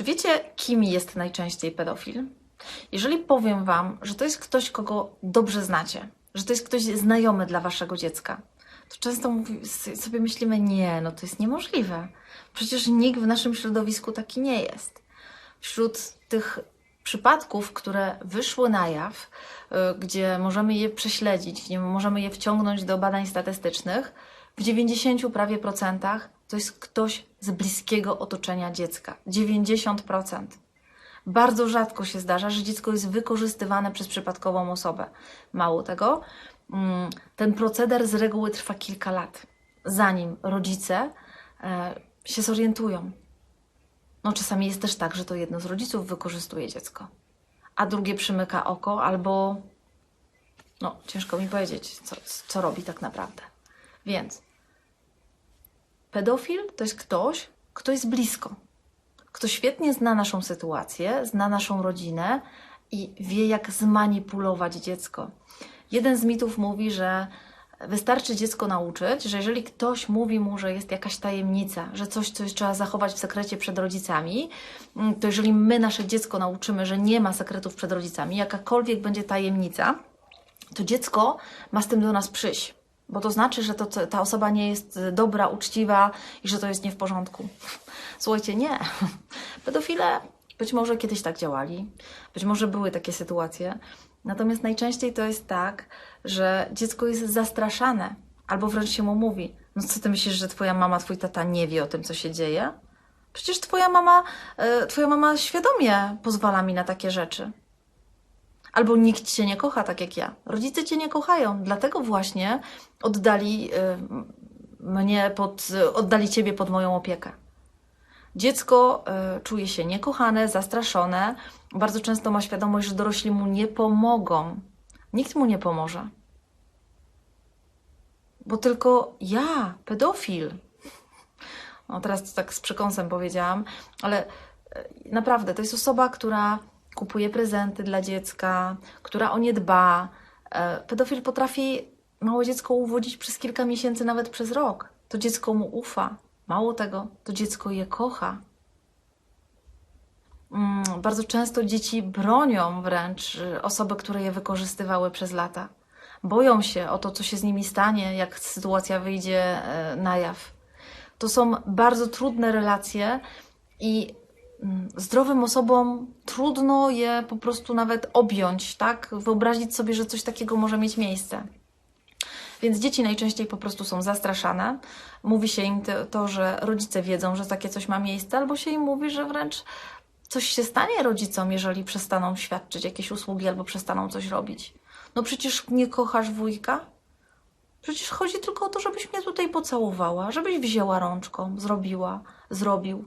Czy wiecie, kim jest najczęściej pedofil? Jeżeli powiem Wam, że to jest ktoś, kogo dobrze znacie, że to jest ktoś znajomy dla Waszego dziecka, to często mówi, sobie myślimy, nie, no to jest niemożliwe. Przecież nikt w naszym środowisku taki nie jest. Wśród tych przypadków, które wyszły na jaw, y, gdzie możemy je prześledzić, możemy je wciągnąć do badań statystycznych, w 90 prawie procentach to jest ktoś z bliskiego otoczenia dziecka. 90%. Bardzo rzadko się zdarza, że dziecko jest wykorzystywane przez przypadkową osobę. Mało tego, mm, ten proceder z reguły trwa kilka lat, zanim rodzice e, się zorientują. No, czasami jest też tak, że to jedno z rodziców wykorzystuje dziecko, a drugie przymyka oko albo. No, ciężko mi powiedzieć, co, co robi tak naprawdę. Więc pedofil to jest ktoś, kto jest blisko, kto świetnie zna naszą sytuację, zna naszą rodzinę i wie, jak zmanipulować dziecko. Jeden z mitów mówi, że wystarczy dziecko nauczyć, że jeżeli ktoś mówi mu, że jest jakaś tajemnica, że coś, coś trzeba zachować w sekrecie przed rodzicami, mm, to jeżeli my nasze dziecko nauczymy, że nie ma sekretów przed rodzicami, jakakolwiek będzie tajemnica, to dziecko ma z tym do nas przyjść. Bo to znaczy, że to, ta osoba nie jest dobra, uczciwa i że to jest nie w porządku. Słuchajcie, nie. Pedofile być może kiedyś tak działali, być może były takie sytuacje, natomiast najczęściej to jest tak, że dziecko jest zastraszane, albo wręcz się mu mówi: No co ty myślisz, że twoja mama, twój tata nie wie o tym, co się dzieje? Przecież twoja mama, e, twoja mama świadomie pozwala mi na takie rzeczy. Albo nikt cię nie kocha tak jak ja. Rodzice cię nie kochają, dlatego właśnie oddali y, mnie pod, oddali ciebie pod moją opiekę. Dziecko y, czuje się niekochane, zastraszone, bardzo często ma świadomość, że dorośli mu nie pomogą. Nikt mu nie pomoże. Bo tylko ja, pedofil. No teraz tak z przekąsem powiedziałam, ale y, naprawdę to jest osoba, która kupuje prezenty dla dziecka, która o nie dba. E, pedofil potrafi małe dziecko uwodzić przez kilka miesięcy, nawet przez rok. To dziecko mu ufa. Mało tego, to dziecko je kocha. Mm, bardzo często dzieci bronią wręcz y, osoby, które je wykorzystywały przez lata. Boją się o to, co się z nimi stanie, jak sytuacja wyjdzie e, na jaw. To są bardzo trudne relacje i zdrowym osobom trudno je po prostu nawet objąć, tak? Wyobrazić sobie, że coś takiego może mieć miejsce. Więc dzieci najczęściej po prostu są zastraszane. Mówi się im to, to, że rodzice wiedzą, że takie coś ma miejsce, albo się im mówi, że wręcz coś się stanie rodzicom, jeżeli przestaną świadczyć jakieś usługi albo przestaną coś robić. No przecież nie kochasz wujka? Przecież chodzi tylko o to, żebyś mnie tutaj pocałowała, żebyś wzięła rączką, zrobiła, zrobił.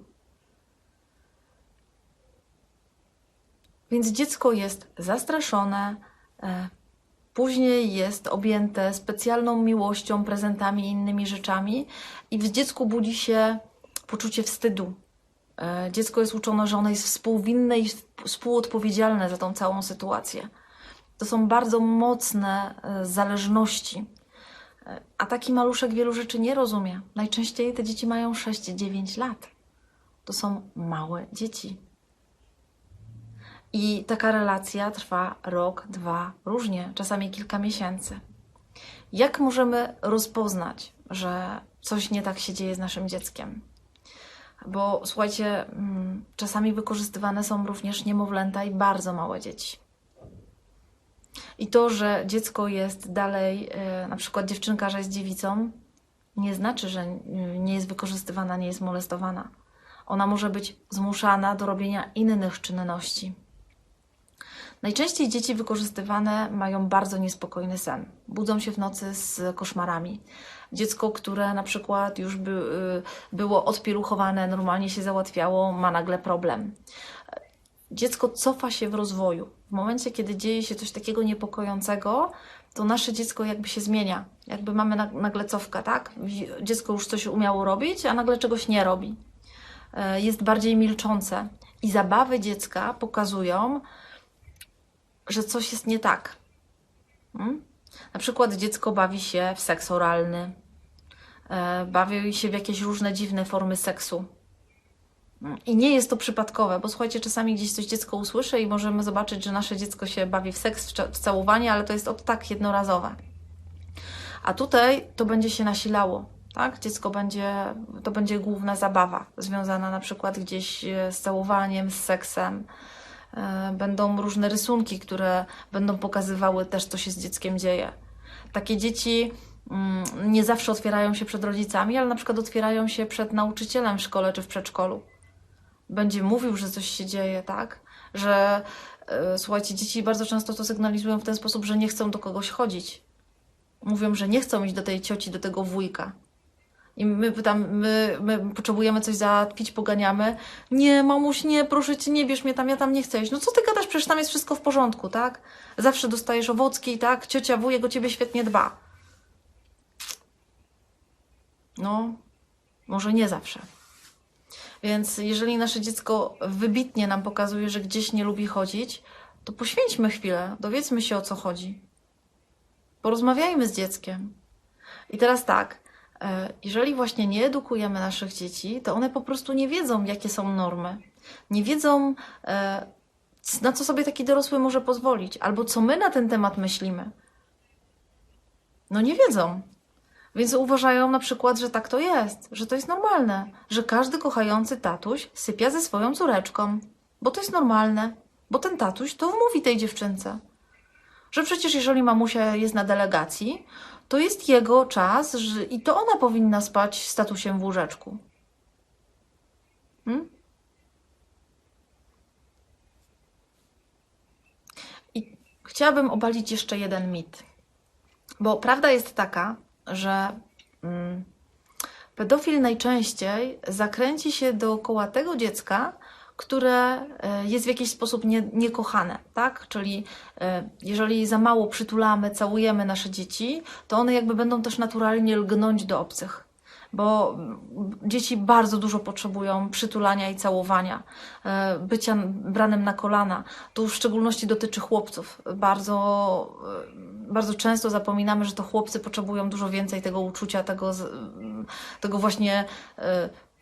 Więc dziecko jest zastraszone, e, później jest objęte specjalną miłością, prezentami i innymi rzeczami, i w dziecku budzi się poczucie wstydu. E, dziecko jest uczone, że ono jest współwinne i współodpowiedzialne za tą całą sytuację. To są bardzo mocne e, zależności. A taki maluszek wielu rzeczy nie rozumie. Najczęściej te dzieci mają 6-9 lat. To są małe dzieci. I taka relacja trwa rok, dwa, różnie, czasami kilka miesięcy. Jak możemy rozpoznać, że coś nie tak się dzieje z naszym dzieckiem? Bo słuchajcie, mm, czasami wykorzystywane są również niemowlęta i bardzo małe dzieci. I to, że dziecko jest dalej, e, na przykład dziewczynka, że jest dziewicą, nie znaczy, że nie jest wykorzystywana, nie jest molestowana. Ona może być zmuszana do robienia innych czynności Najczęściej dzieci wykorzystywane mają bardzo niespokojny sen. Budzą się w nocy z koszmarami. Dziecko, które na przykład już by, y, było odpieluchowane, normalnie się załatwiało, ma nagle problem. Dziecko cofa się w rozwoju. W momencie, kiedy dzieje się coś takiego niepokojącego, to nasze dziecko jakby się zmienia. Jakby mamy nagle cofkę, tak? Dziecko już coś umiało robić, a nagle czegoś nie robi. Y, jest bardziej milczące. I zabawy dziecka pokazują, że coś jest nie tak. Hmm? Na przykład dziecko bawi się w seks oralny, e, bawi się w jakieś różne dziwne formy seksu. I nie jest to przypadkowe, bo słuchajcie, czasami gdzieś coś dziecko usłyszy i możemy zobaczyć, że nasze dziecko się bawi w seks, w całowanie, ale to jest od tak jednorazowe. A tutaj to będzie się nasilało, tak? Dziecko będzie, to będzie główna zabawa, związana na przykład gdzieś e, z całowaniem, z seksem. E, Będą różne rysunki, które będą pokazywały też, co się z dzieckiem dzieje. Takie dzieci mm, nie zawsze otwierają się przed rodzicami, ale na przykład otwierają się przed nauczycielem w szkole czy w przedszkolu. Będzie mówił, że coś się dzieje, tak? Że e, słuchajcie, dzieci bardzo często to sygnalizują w ten sposób, że nie chcą do kogoś chodzić. Mówią, że nie chcą iść do tej cioci, do tego wujka. I my pytam, my, my potrzebujemy coś załatwić, poganiamy. Nie, mamuś, nie, proszę cię, nie bierz mnie tam, ja tam nie chcę iść. No co ty gadasz, przecież tam jest wszystko w porządku, tak? Zawsze dostajesz owocki, tak? Ciocia, wujek o ciebie świetnie dba. No, może nie zawsze. Więc jeżeli nasze dziecko wybitnie nam pokazuje, że gdzieś nie lubi chodzić, to poświęćmy chwilę, dowiedzmy się o co chodzi. Porozmawiajmy z dzieckiem. I teraz tak, jeżeli właśnie nie edukujemy naszych dzieci, to one po prostu nie wiedzą, jakie są normy. Nie wiedzą, e, na co sobie taki dorosły może pozwolić, albo co my na ten temat myślimy. No nie wiedzą. Więc uważają na przykład, że tak to jest, że to jest normalne, że każdy kochający tatuś sypia ze swoją córeczką, bo to jest normalne, bo ten tatuś to wmówi tej dziewczynce. Że przecież jeżeli mamusia jest na delegacji, to jest jego czas że, i to ona powinna spać z tatusiem w łóżeczku. Hmm? I chciałabym obalić jeszcze jeden mit. Bo prawda jest taka, że mm, pedofil najczęściej zakręci się dookoła tego dziecka, które e, jest w jakiś sposób nie, niekochane, tak? Czyli e, jeżeli za mało przytulamy, całujemy nasze dzieci, to one jakby będą też naturalnie lgnąć do obcych. Bo mm, dzieci bardzo dużo potrzebują przytulania i całowania, e, bycia branym na kolana. To w szczególności dotyczy chłopców. Bardzo, bardzo często zapominamy, że to chłopcy potrzebują dużo więcej tego uczucia, tego, z- tego właśnie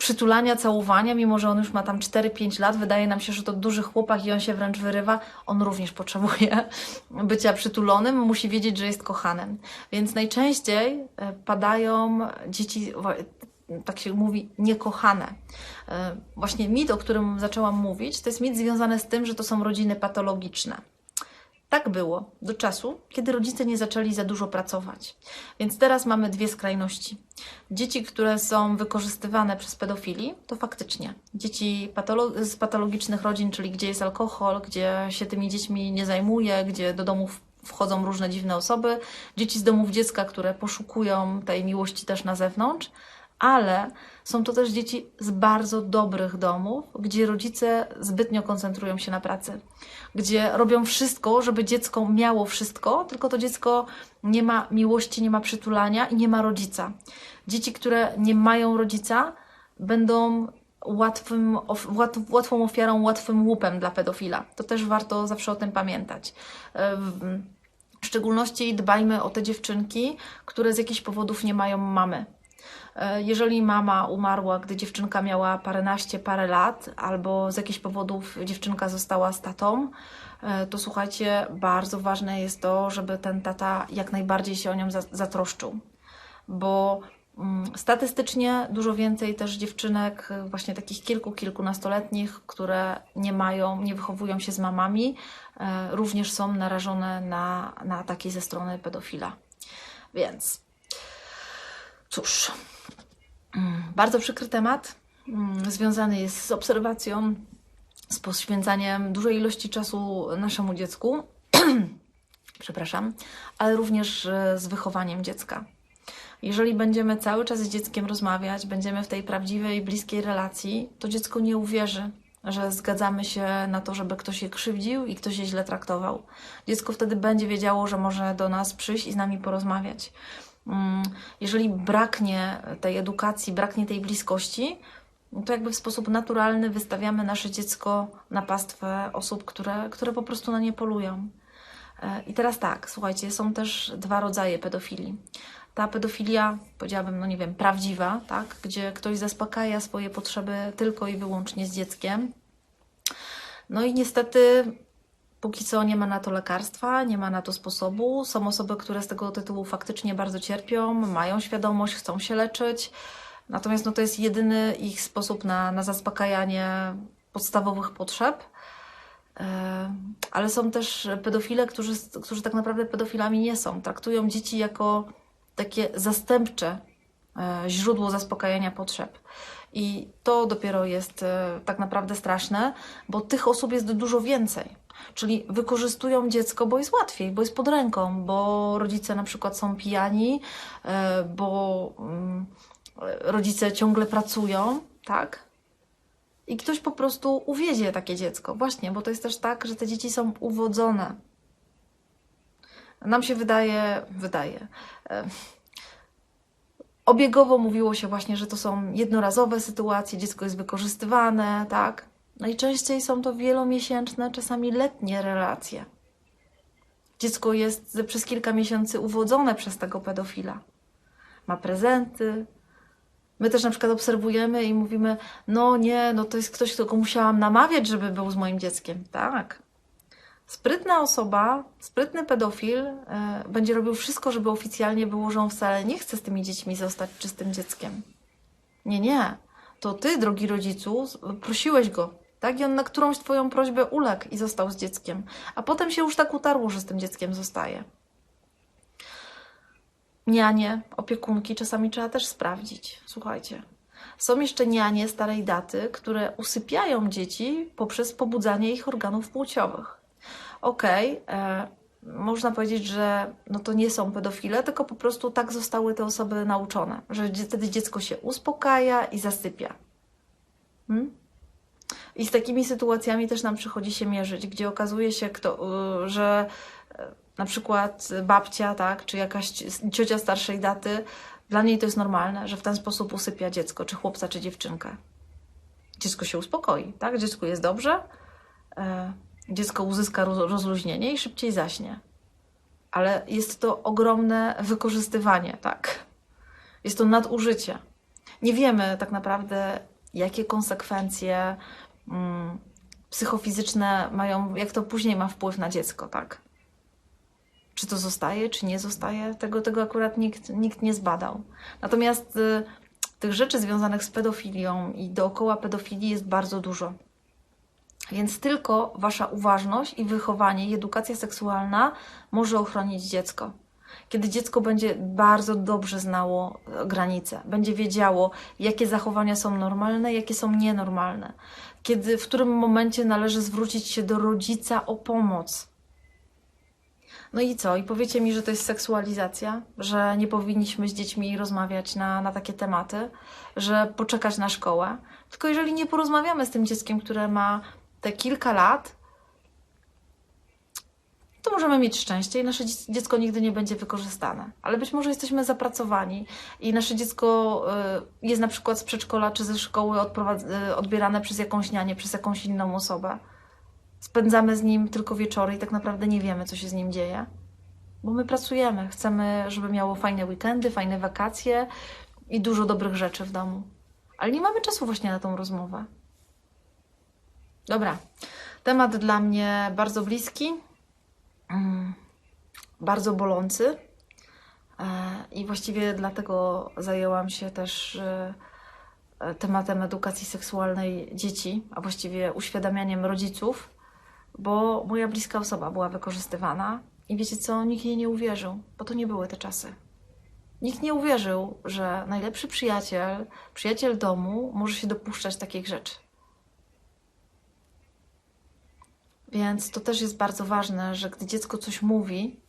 przytulania, całowania, mimo że on już ma tam 4-5 lat, wydaje nam się, że to duży chłopak i on się wręcz wyrywa, on również potrzebuje bycia przytulonym, musi wiedzieć, że jest kochanym. Więc najczęściej e, padają dzieci, tak się mówi, niekochane. E, Właśnie mit, o którym zaczęłam mówić, to jest mit związany z tym, że to są rodziny patologiczne. Tak było do czasu, kiedy rodzice nie zaczęli za dużo pracować. Więc teraz mamy dwie skrajności. Dzieci, które są wykorzystywane przez pedofili, to faktycznie dzieci patolo- z patologicznych rodzin, czyli gdzie jest alkohol, gdzie się tymi dziećmi nie zajmuje, gdzie do domów wchodzą różne dziwne osoby, dzieci z domów dziecka, które poszukują tej miłości też na zewnątrz, ale są to też dzieci z bardzo dobrych domów, gdzie rodzice zbytnio koncentrują się na pracy, gdzie robią wszystko, żeby dziecko miało wszystko, tylko to dziecko nie ma miłości, nie ma przytulania i nie ma rodzica. Dzieci, które nie mają rodzica, będą łatwym, łatwą ofiarą, łatwym łupem dla pedofila. To też warto zawsze o tym pamiętać. W szczególności dbajmy o te dziewczynki, które z jakichś powodów nie mają mamy. E, Jeżeli mama umarła, gdy dziewczynka miała paręnaście, parę lat, albo z jakichś powodów dziewczynka została z tatą, e, to słuchajcie, bardzo ważne jest to, żeby ten tata jak najbardziej się o nią za- zatroszczył. Bo mm, statystycznie dużo więcej też dziewczynek, e, właśnie takich kilku, kilkunastoletnich, które nie mają, nie wychowują się z mamami, również są narażone na, na ataki ze strony pedofila. Więc cóż, mm, bardzo przykry temat. mm, Związany jest z obserwacją, z poświęcaniem dużej ilości czasu naszemu dziecku, przepraszam, ale również e, z wychowaniem dziecka. Jeżeli będziemy cały czas z dzieckiem rozmawiać, będziemy w tej prawdziwej, bliskiej relacji, to dziecko nie uwierzy, że zgadzamy się na to, żeby ktoś je krzywdził i ktoś je źle traktował. Dziecko wtedy będzie wiedziało, że może do nas przyjść i z nami porozmawiać. Mm, Jeżeli braknie tej edukacji, braknie tej bliskości, no to jakby w sposób naturalny wystawiamy nasze dziecko na pastwę osób, które, które po prostu na nie polują. E, I teraz tak, słuchajcie, są też dwa rodzaje pedofilii. ta pedofilia, powiedziałabym, no nie wiem, prawdziwa, tak? gdzie ktoś zaspokaja swoje potrzeby tylko i wyłącznie z dzieckiem. No i niestety póki co nie ma na to lekarstwa, nie ma na to sposobu. Są osoby, które z tego tytułu faktycznie bardzo cierpią, mają świadomość, chcą się leczyć. Natomiast no, to jest jedyny ich sposób na, na zaspokajanie podstawowych potrzeb. E, Ale są też pedofile, którzy, którzy tak naprawdę pedofilami nie są. Traktują dzieci jako takie zastępcze e, źródło zaspokajania potrzeb. I to dopiero jest e, tak naprawdę straszne, bo tych osób jest dużo więcej. Czyli wykorzystują dziecko, bo jest łatwiej, bo jest pod ręką, bo rodzice na przykład są pijani, e, bo mm, rodzice ciągle pracują, tak? I ktoś po prostu uwiedzie takie dziecko. Właśnie, bo to jest też tak, że te dzieci są uwodzone. Nam się wydaje, wydaje. e, Obiegowo mówiło się właśnie, że to są jednorazowe sytuacje, dziecko jest wykorzystywane, tak? Najczęściej są to wielomiesięczne, czasami letnie relacje. Dziecko jest przez kilka miesięcy uwodzone przez tego pedofila. Ma prezenty. My też na przykład obserwujemy i mówimy: No nie, no to jest ktoś, kogo musiałam namawiać, żeby był z moim dzieckiem. Tak. Sprytna osoba, sprytny pedofil e, będzie robił wszystko, żeby oficjalnie było, że on wcale nie chce z tymi dziećmi zostać czy z tym dzieckiem. Nie, nie. To ty, drogi rodzicu, prosiłeś go, tak? I on na którąś twoją prośbę uległ i został z dzieckiem. A potem się już tak utarło, że z tym dzieckiem zostaje. Nianie, opiekunki czasami trzeba też sprawdzić. Słuchajcie. Są jeszcze nianie starej daty, które usypiają dzieci poprzez pobudzanie ich organów płciowych. Okej, e, można powiedzieć, że no to nie są pedofile, tylko po prostu tak zostały te osoby nauczone, że wtedy dziecko się uspokaja i zasypia. Hmm? I z takimi sytuacjami też nam przychodzi się mierzyć, gdzie okazuje się, kto, y, że e, na przykład babcia, tak, czy jakaś ci- ciocia starszej daty, dla niej to jest normalne, że w ten sposób usypia dziecko, czy chłopca, czy dziewczynkę. Dziecko się uspokoi, tak? Dziecku jest dobrze, e, dziecko uzyska roz- rozluźnienie i szybciej zaśnie. Ale jest to ogromne wykorzystywanie, tak? Jest to nadużycie. Nie wiemy tak naprawdę, jakie konsekwencje psychofizyczne mają, jak to później ma wpływ na dziecko, tak? Czy to zostaje, czy nie zostaje? Tego, tego akurat nikt, nikt nie zbadał. Natomiast y, tych rzeczy związanych z pedofilią i dookoła pedofilii jest bardzo dużo. Więc tylko Wasza uważność i wychowanie i edukacja seksualna może ochronić dziecko. Kiedy dziecko będzie bardzo dobrze znało e, granice, będzie wiedziało, jakie zachowania są normalne, jakie są nienormalne, kiedy, w którym momencie należy zwrócić się do rodzica o pomoc. No i co? I powiecie mi, że to jest seksualizacja, że nie powinniśmy z dziećmi rozmawiać na, na takie tematy, że poczekać na szkołę. Tylko jeżeli nie porozmawiamy z tym dzieckiem, które ma te kilka lat, to możemy mieć szczęście i nasze dziec- dziecko nigdy nie będzie wykorzystane. Ale być może jesteśmy zapracowani i nasze dziecko y, jest na przykład z przedszkola czy ze szkoły y, odbierane przez jakąś nianię, przez jakąś inną osobę. Spędzamy z nim tylko wieczory i tak naprawdę nie wiemy, co się z nim dzieje. Bo my pracujemy, chcemy, żeby miało fajne weekendy, fajne wakacje i dużo dobrych rzeczy w domu. Ale nie mamy czasu właśnie na tą rozmowę. Dobra, temat dla mnie bardzo bliski, bardzo bolący. E, I właściwie dlatego zajęłam się też e, e, tematem edukacji seksualnej dzieci, a właściwie uświadamianiem rodziców, bo moja bliska osoba była wykorzystywana i wiecie co, nikt jej nie uwierzył, bo to nie były te czasy. Nikt nie uwierzył, że najlepszy przyjaciel, przyjaciel domu może się dopuszczać takich rzeczy. Więc to też jest bardzo ważne, że gdy dziecko coś mówi,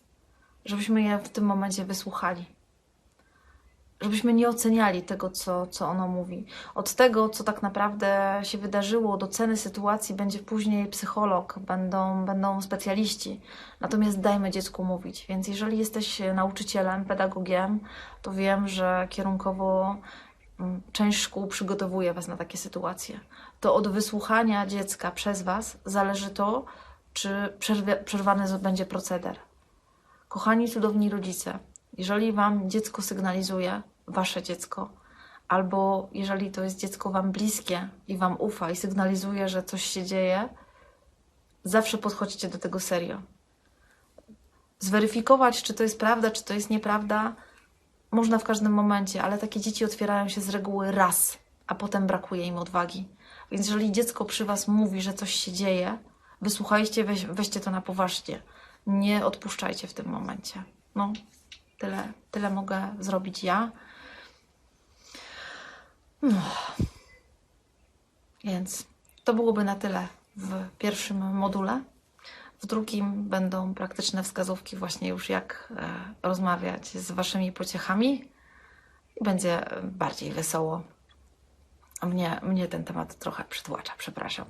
żebyśmy je w tym momencie wysłuchali. Żebyśmy nie oceniali tego, co, co ono mówi. Od tego, co tak naprawdę się wydarzyło, do ceny sytuacji będzie później psycholog, będą, będą specjaliści. Natomiast dajmy dziecku mówić. Więc jeżeli jesteś nauczycielem, pedagogiem, to wiem, że kierunkowo mm, część szkół przygotowuje Was na takie sytuacje. To od wysłuchania dziecka przez Was zależy to, czy przerwany będzie proceder. Kochani, cudowni rodzice, Jeżeli Wam dziecko sygnalizuje, Wasze dziecko, albo jeżeli to jest dziecko Wam bliskie i Wam ufa i sygnalizuje, że coś się dzieje, zawsze podchodźcie do tego serio. Zweryfikować, czy to jest prawda, czy to jest nieprawda, można w każdym momencie, ale takie dzieci otwierają się z reguły raz, a potem brakuje im odwagi. Więc jeżeli dziecko przy Was mówi, że coś się dzieje, wysłuchajcie, weź, weźcie to na poważnie. Nie odpuszczajcie w tym momencie. No, tyle, tyle mogę zrobić ja. No. Więc to byłoby na tyle w pierwszym module. W drugim będą praktyczne wskazówki, właśnie już jak e, rozmawiać z waszymi pociechami i będzie bardziej wesoło. Mnie, mnie ten temat trochę przytłacza, przepraszam.